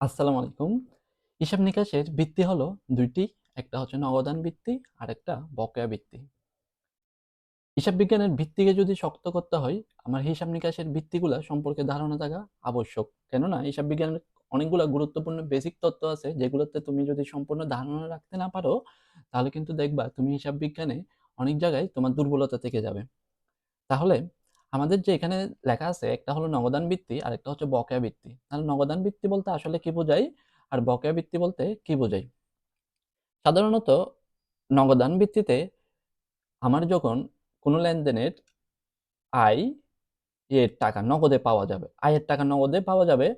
আসসালামু আলাইকুম। হিসাব নিকাশের ভিত্তি হলো দুইটি একটা হচ্ছে নগদান ভিত্তি, আর একটা বকেয়া ভিত্তি। হিসাব বিজ্ঞানের ভিত্তিকে যদি শক্ত করতে হয়, আমার হিসাব নিকাশের ভিত্তিগুলা সম্পর্কে ধারণা থাকা আবশ্যক। কেননা হিসাব বিজ্ঞানের অনেকগুলা গুরুত্বপূর্ণ বেসিক তত্ত্ব আছে যেগুলোতে তুমি যদি সম্পূর্ণ ধারণা রাখতে না পারো, তাহলে কিন্তু দেখবা তুমি হিসাব বিজ্ঞানে অনেক জায়গায় তোমার দুর্বলতা থেকে যাবে। তাহলে আমাদের যে এখানে লেখা আছে একটা হলো নগদান বৃত্তি আর একটা হচ্ছে বকেয়া ভিত্তি। তাহলে নগদান বৃত্তি বলতে আসলে কি বোঝায়? আর বকেয়া বৃত্তি বলতে কি বোঝায়? সাধারণত নগদান ভিত্তিতে আমার যখন কোনো লেনদেনের আয় এর টাকা নগদে পাওয়া যাবে, আয়ের টাকা নগদে পাওয়া যাবে,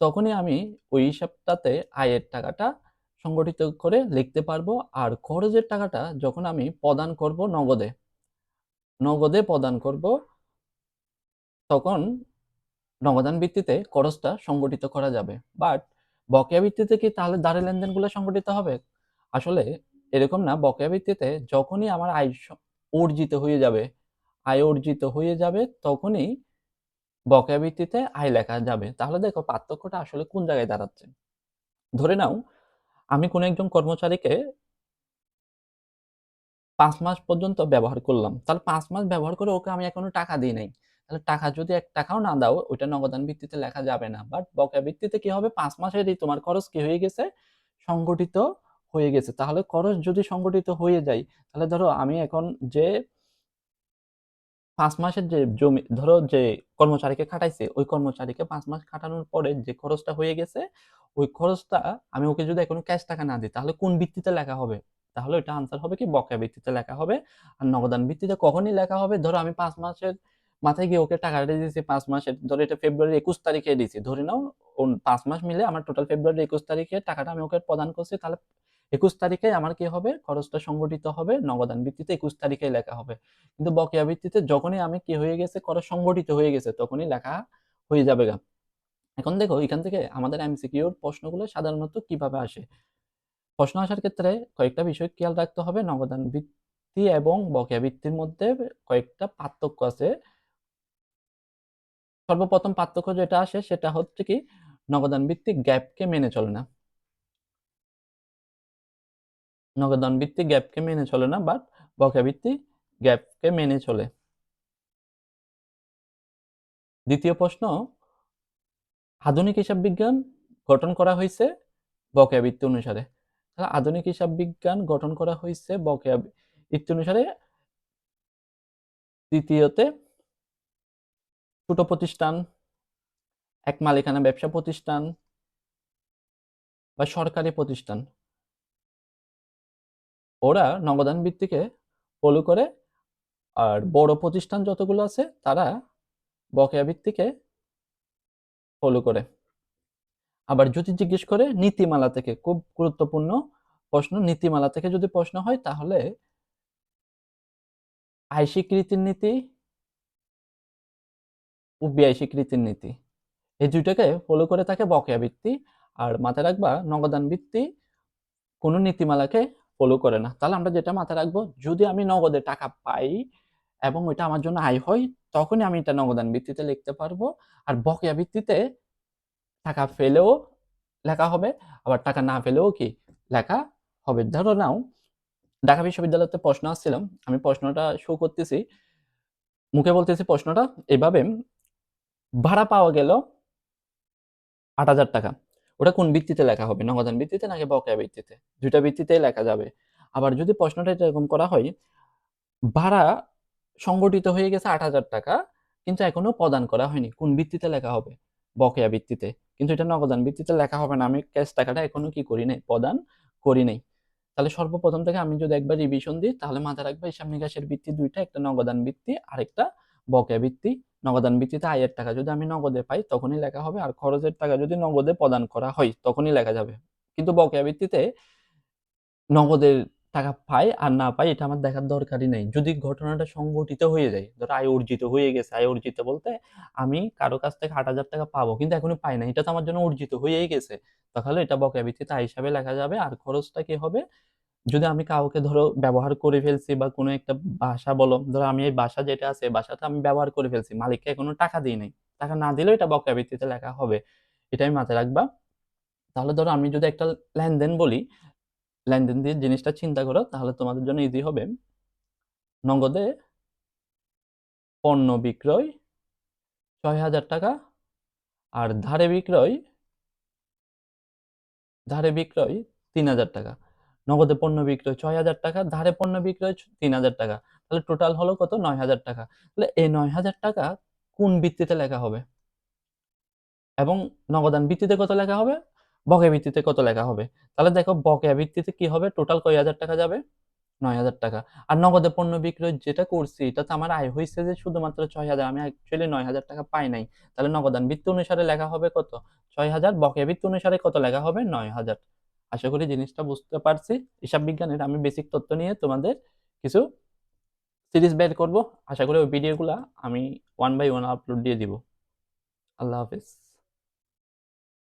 তখনই আমি ওই হিসাবটাতে আয়ের টাকাটা সংগঠিত করে লিখতে পারব। আর খরচের টাকাটা যখন আমি প্রদান করব নগদে, নগদে প্রদান করব তখন নগদান ভিত্তিতে খরচটা সংগঠিত করা যাবে। বাট বকেয়া ভিত্তিতে কি তাহলে ধারে লেনদেনগুলো সংগঠিত হবে? আসলে এরকম না। বকেয়া ভিত্তিতে যখনই আমার আয় অর্জিত হয়ে যাবে, আয় অর্জিত হয়ে যাবে তখনই বকেয়া ভিত্তিতে আয় লেখা যাবে। তাহলে দেখো পার্থক্যটা আসলে কোন জায়গায় দাঁড়াচ্ছে? ধরে নাও আমি কোনো একজন কর্মচারীকে পাঁচ মাস পর্যন্ত ব্যবহার করলাম। তাহলে পাঁচ মাস ব্যবহার করে ওকে আমি এখনও টাকা দেই নাই। তাহলে টাকা যদি এক টাকাও না দাও, ওইটা নগদান ভিত্তিতে লেখা যাবে না। বাট বকেয়া ভিত্তিতে কি হবে? ৫ মাসেরই তোমার খরচ কি হয়ে গেছে? সংগঠিত হয়ে গেছে। তাহলে খরচ যদি সংগঠিত হয়ে যায়, তাহলে ধরো আমি এখন যে পাঁচ মাসের যে জমি ধরো যে কর্মচারীকে খাটাইছে ওই কর্মচারীকে পাঁচ মাস খাটানোর পরে যে খরচটা হয়ে গেছে, ওই খরচটা আমি ওকে যদি এখনও ক্যাশ টাকা না দিই, তাহলে কোন ভিত্তিতে লেখা হবে? তাহলে ওইটা আনসার হবে কি বকেয়া ভিত্তিতে লেখা হবে। আর নগদান ভিত্তিতে কখনই লেখা হবে ধরো আমি পাঁচ মাসের মাথায় গিয়ে ওকে টাকাটা দিয়েছি পাঁচ মাসের ধরো এটা ফেব্রুয়ারি একুশ তারিখে দিয়েছি ধরে নাও পাঁচ মাস মিলে আমার টোটাল ফেব্রুয়ারি একুশ তারিখে টাকাটা আমি ওকে প্রদান করছি। তাহলে ২১ তারিখে আমার কি হবে? খরচটা সংগঠিত হবে নগদান ভিত্তিতে একুশ তারিখে লেখা হবে। কিন্তু বকেয়া ভিত্তিতে যখনই আমি কি হয়ে গেছে, খরচ সংগঠিত হয়ে গেছে, তখনই লেখা হয়ে যাবে গা। এখন দেখো, এখান থেকে আমাদের এমসিকিউর প্রশ্নগুলো সাধারণত কীভাবে আসে? প্রশ্ন আসার ক্ষেত্রে কয়েকটা বিষয় খেয়াল রাখতে হবে। নগদান ভিত্তি এবং বকেয়া ভিত্তির মধ্যে কয়েকটা পার্থক্য আছে। সর্বপ্রথম পার্থক্য যেটা আসে সেটা হচ্ছে কি নগদান ভিত্তিক গ্যাপকে মেনে চলে না। নগদান ভিত্তিক গ্যাপকে মেনে চলে না, বাট বকেয়া ভিত্তিক গ্যাপকে মেনে চলে। দ্বিতীয় প্রশ্ন, আধুনিক হিসাব বিজ্ঞান গঠন করা হয়েছে বকেয়া ভিত্তি অনুসারে। তাহলে আধুনিক হিসাব বিজ্ঞান গঠন করা হয়েছে বকেয়া ভিত্তি অনুসারে। তৃতীয়তে ছোট প্রতিষ্ঠান, এক মালিকানা ব্যবসা প্রতিষ্ঠান বা সরকারি প্রতিষ্ঠান ওরা নগদান ভিত্তিকে ফলো করে। আর বড় প্রতিষ্ঠান যতগুলো আছে তারা বকেয়া ভিত্তিকে ফলো করে। আবার যদি জিজ্ঞেস করে নীতিমালা থেকে খুব গুরুত্বপূর্ণ প্রশ্ন নীতিমালা থেকে যদি প্রশ্ন হয় তাহলে আয় স্বীকৃতির নীতি ও স্বীকৃতির নীতি। এই ২ টাকে ফলো করে থাকে বকেয়া ভিত্তি। আর মাথায় রাখবা নগদান ভিত্তি কোনো নীতিমালাকে ফলো করে না। তাহলে আমরা যেটা মাথায় রাখব যদি আমি নগদে টাকা পাই এবং ওইটা আমার জন্য আয় হয় তখনই আমি এটা নগদান ভিত্তিতে লিখতে পারব। আর বকেয়া ভিত্তিতে টাকা ফেলেও লেখা হবে, আবার টাকা না ফেলেও কি লেখা হবে। ধরো নাও ঢাকা বিশ্ববিদ্যালয়তে প্রশ্ন আসছিলাম আমি প্রশ্নটা শো করতেছি। মুখে বলতেছি প্রশ্নটা এভাবে ভাড়া পাওয়া গেল ৳৮,০০০ ওটা কোন ভিত্তিতে লেখা হবে? নগদান ভিত্তিতে নাকি বকেয়া ভিত্তিতে? ২ টা ভিত্তিতেই লেখা যাবে। আবার যদি প্রশ্নটা এরকম করা হয়, ভাড়া সংগঠিত হয়ে গেছে ৳৮,০০০ কিন্তু এখনও প্রদান করা হয়নি। কোন ভিত্তিতে লেখা হবে? বকেয়া ভিত্তিতে। কিন্তু এটা নগদান ভিত্তিতে লেখা হবে না। আমি ক্যাশ টাকাটা এখনও কি করি নাই? প্রদান করি নাই। তাহলে সর্বপ্রথম থেকে আমি যদি একবার রিভিশন দিই তাহলে মাথায় রাখবা হিসাব নিকাশের ভিত্তি দুইটা একটা নগদান ভিত্তি, আরেকটা বকেয়া ভিত্তি। নগদান ভিত্তিতে আয়ের টাকা যদি আমি নগদে পাই তখনই লেখা হবে। আর খরচের টাকা যদি নগদে প্রদান করা হয় তখনই লেখা যাবে। কিন্তু বকেয়া ভিত্তিতে নগদের টাকা পাই আর না পাই এটা আমার দেখার দরকারই নেই যদি ঘটনাটা সংঘটিত হয়ে যায়, ধরো আয় অর্জিত হয়ে গেছে। আয় অর্জিত বলতে আমি কারও কাছ থেকে ৳৮,০০০ পাবো কিন্তু এখনও পাই না এটা তো আমার জন্য অর্জিত হয়েই গেছে। তাহলে এটা বকেয়া ভিত্তিতে আয় হিসাবে লেখা যাবে। আর খরচটা কি হবে? যদি আমি কাউকে ধরো ব্যবহার করে ফেলছি বা কোনো একটা বাসা বলো, ধরো আমি এই বাসা যেটা আছে বাসাটা আমি ব্যবহার করে ফেলছি। মালিককে এখনও টাকা দিই নাই। টাকা না দিলেও এটা বকেয়া ভিত্তিতে লেখা হবে। এটা আমি মাথায় রাখবা। তাহলে ধরো আমি যদি একটা লেনদেন বলি, লেনদেন দিয়ে জিনিসটা চিন্তা করো তাহলে তোমাদের জন্য ইজি হবে। নগদে পণ্য বিক্রয় ৳৬,০০০ আর ধারে বিক্রয় ধারে বিক্রয় ৳৩,০০০ নগদে পণ্য বিক্রয় ৳৬,০০০ ধারে পণ্য বিক্রয় তিন হাজার টাকা তাহলে টোটাল হলো কত? ৳৯,০০০ তাহলে এই ৳৯,০০০ কোন ভিত্তিতে লেখা হবে? এবং নগদান ভিত্তিতে কত লেখা হবে? বকেয়া ভিত্তিতে কত লেখা হবে? তাহলে দেখো বকেয়া ভিত্তিতে কি হবে? টোটাল কয় হাজার টাকা যাবে? ৳৯,০০০ আর নগদে পণ্য বিক্রয় যেটা করছি এটা তো আমার আয় হয়েছে যে শুধুমাত্র ছয় হাজার আমি অ্যাকচুয়ালি ৳৯,০০০ পাই নাই। তাহলে নগদান ভিত্তি অনুসারে লেখা হবে কত? ছয় হাজার বকেয়া ভিত্তি অনুসারে কত লেখা হবে? ৳৯,০০০ আশা করি জিনিসটা বুঝতে পারছি। হিসাব বিজ্ঞানের আমি বেসিক তত্ত্ব নিয়ে তোমাদের কিছু সিরিজ বের করব। আশা করি ওই ভিডিওগুলো আমি ওয়ান বাই ওয়ান আপলোড দিয়ে দিব। আল্লাহ হাফেজ।